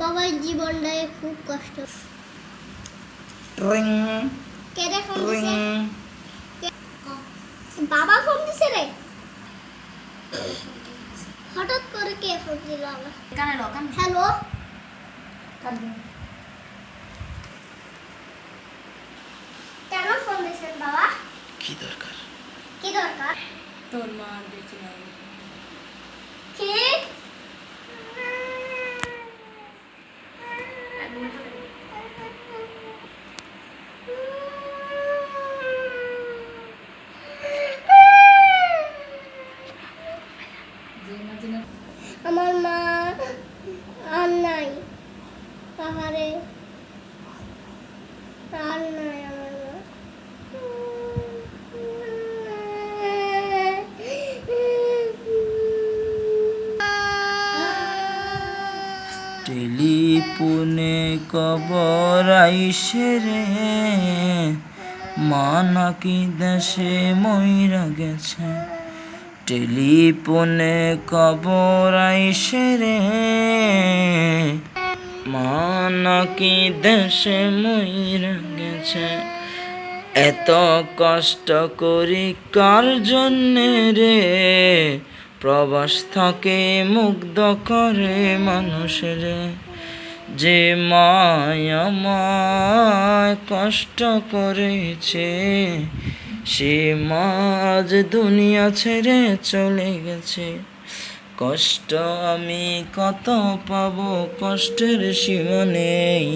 বাবার জীবনটায় খুব কষ্ট। ট্রিং কে রে ফোন দিছে? বাবা ফোন দিছে রে। হঠাৎ করে কে ফোন দিল আবার? কানে লো কানে হ্যালো? কেন ফোন দিছেন বাবা? কি দরকার? কি দরকার? তোর মা দেখি না। কি? আমার মা আর নাই। পাহাড়ে। আর নাই আমার কবর আইসে রে। মা নাকি দেশে মইরা গেছে। টেলিফোনে কবর আইসে রে। মা দেশে মইরা গেছে। এত কষ্ট করি কার জন্যে রে? প্রবাস থাকে মুগ্ধ করে মানুষের যে মায়া মায় কষ্ট করেছে। সে মাঝ দুনিয়া ছেড়ে চলে গেছে। কষ্ট আমি কত পাবো কষ্টের সীমা নেই।